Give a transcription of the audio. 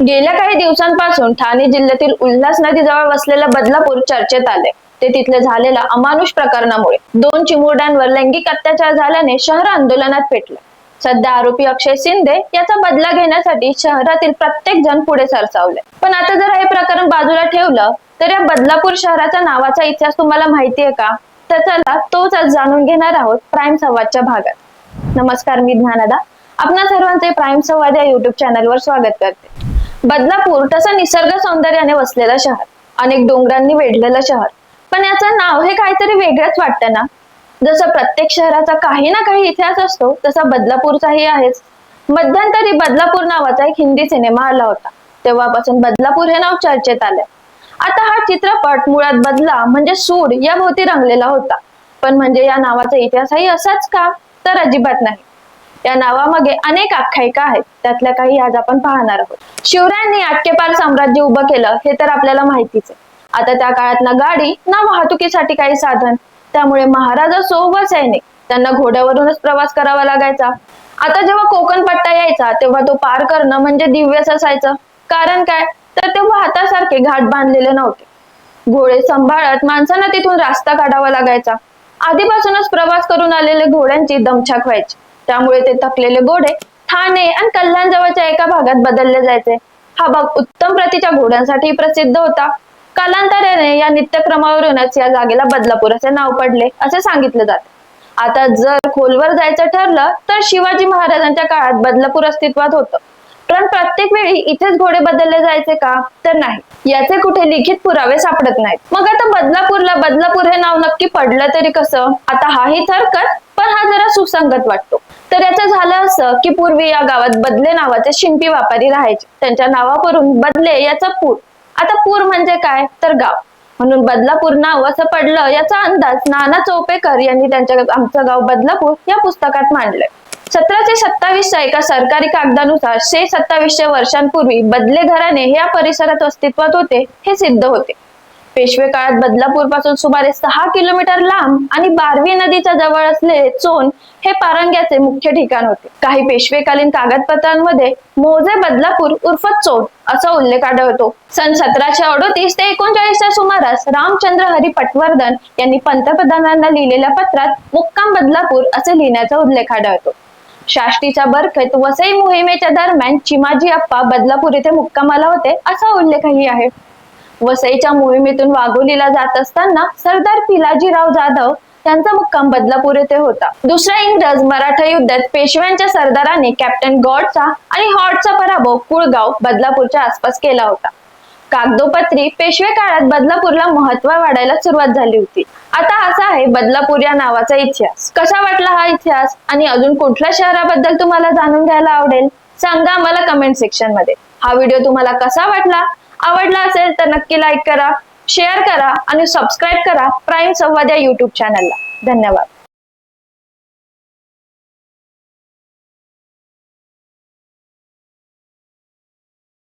गेल्या काही दिवसांपासून ठाणे जिल्ह्यातील उल्हास नदीजवळ वसलेलं बदलापूर चर्चेत आले ते तिथले झालेल्या अमानुष प्रकरणामुळे दोन चिमुरड्यांवर लैंगिक अत्याचार झाल्याने शहर आंदोलनात पेटले. सध्या आरोपी अक्षय शिंदे याचा बदला घेण्यासाठी शहरातील प्रत्येक जण पुढे सरसावले पण आता जर हे प्रकरण बाजूला ठेवलं तर या बदलापूर शहराचा नावाचा इतिहास तुम्हाला माहिती आहे का? तर चला तोच आज जाणून घेणार आहोत प्राईम संवादच्या भागात. नमस्कार मी ज्ञानदा आपणा सर्वांचे प्राईम संवाद या युट्यूब चॅनलवर स्वागत करते. बदलापूर तसं निसर्ग सौंदर्याने वसलेला शहर. अनेक डोंगरांनी वेढलेलं शहर. पण याचं नाव हे काहीतरी वेगळंच वाटतं ना? जसं प्रत्येक शहराचा काही ना काही इतिहास असतो तसा बदलापूरचाही आहेच. मध्यंतरी बदलापूर नावाचा एक हिंदी सिनेमा आला होता. तेव्हापासून बदलापूर हे नाव चर्चेत आले आता हा चित्रपट मुळात बदला म्हणजे सूड या भोवती रंगलेला होता. पण म्हणजे या नावाचा इतिहासही असाच का? तर अजिबात नाही. या नावामागे अनेक आख्यायिका आहेत. त्यातल्या काही आज आपण पाहणार आहोत. शिवरायांनी आटकेपार साम्राज्य उभं केलं हे तर आपल्याला माहितीच आहे. आता त्या काळात ना गाडी ना वाहतुकीसाठी काही साधन. त्यामुळे महाराज असो व सैनिक त्यांना घोड्यावरूनच प्रवास करावा लागायचा. आता जेव्हा कोकण पट्टा यायचा तेव्हा तो पार करणं म्हणजे दिव्यच असायचं. कारण काय? तर ते वाहतासारखे घाट बांधलेले नव्हते. घोडे सांभाळत माणसांना तिथून रास्ता काढावा लागायचा. आधीपासूनच प्रवास करून आलेले घोड्यांची दमछाक व्हायची. त्यामुळे ते थकलेले घोडे ठाणे आणि कल्याण जवळच्या एका भागात बदलले जायचे. हा भाग उत्तम प्रतीच्या घोड्यांसाठी प्रसिद्ध होता. कालांतराने या नित्यक्रमावरूनच या जागेला बदलापूर असे नाव पडले असे सांगितले जाते. आता जर खोलवर जायचं ठरलं तर शिवाजी महाराजांच्या काळात बदलापूर अस्तित्वात होतं. पण प्रत्येक वेळी इथेच घोडे बदलले जायचे का? तर नाही. याचे कुठे लिखित पुरावे सापडत नाहीत. मग आता बदलापूरला बदलापूर हे नाव नक्की पडलं तरी कसं? आता हाही थरकत पण हा जरा सुसंगत वाटतो. तर याचं झालं असं की पूर्वी या गावात बदले नावाचे शिंपी व्यापारी राहायचे. त्यांच्या नावावरून बदले याचा पूर. आता पूर म्हणजे काय? तर गाव. म्हणून बदलापूर नाव असं पडलं याचा अंदाज नाना चौपेकर यांनी त्यांच्या आमचं गाव बदलापूर या पुस्तकात मांडलंय. सतराशे सत्तावीसच्या एका सरकारी कागदानुसार शे सत्तावीसशे वर्षांपूर्वी बदले घराणे या परिसरात अस्तित्वात होते हे सिद्ध होते. पेशवे काळात बदलापूरपासून सुमारे सहा किलोमीटर लांब आणि बारवी नदीच्या जवळ असलेले चोन हे पारंग्याचे मुख्य ठिकाण होते. काही पेशवेकालीन कागदपत्रांमध्ये मोजे बदलापूर उर्फ चोन असा उल्लेख आढळतो. सन सतराशे अडोतीस ते एकोणचाळीसच्या सुमारास रामचंद्र हरी पटवर्धन यांनी पंतप्रधानांना लिहिलेल्या पत्रात मुक्काम बदलापूर असे लिहिण्याचा उल्लेख आढळतो. शाष्टीच्या बरखेत वसई मोहिमेच्या दरम्यान चिमाजी अप्पा बदलापूर इथे मुक्कामाला होते असा उल्लेखही आहे. वसईच्या मोहिमेतून वाघोलीला जात असताना सरदार पिलाजीराव जाधव त्यांचा मुक्काम बदलापूर येथे होता. दुसऱ्या इंग्रज मराठा युद्धात पेशव्यांच्या सरदाराने कॅप्टन गॉडचा आणि हॉटचा पराभव कुळगाव बदलापूरच्या आसपास केला होता. कागदोपत्री पेशवे काळात बदलापूरला महत्त्व वाढायला सुरुवात झाली होती. आता असा आहे बदलापूर या नावाचा इतिहास. कसा वाटला हा इतिहास आणि अजून कुठल्या शहराबद्दल तुम्हाला जाणून घ्यायला आवडेल? सांगा आम्हाला कमेंट सेक्शनमध्ये. हा व्हिडिओ तुम्हाला कसा वाटला? आवडला असेल तर नक्की लाईक करा शेअर करा आणि सबस्क्राईब करा प्राईम संवाद या युट्यूब चॅनलला धन्यवाद.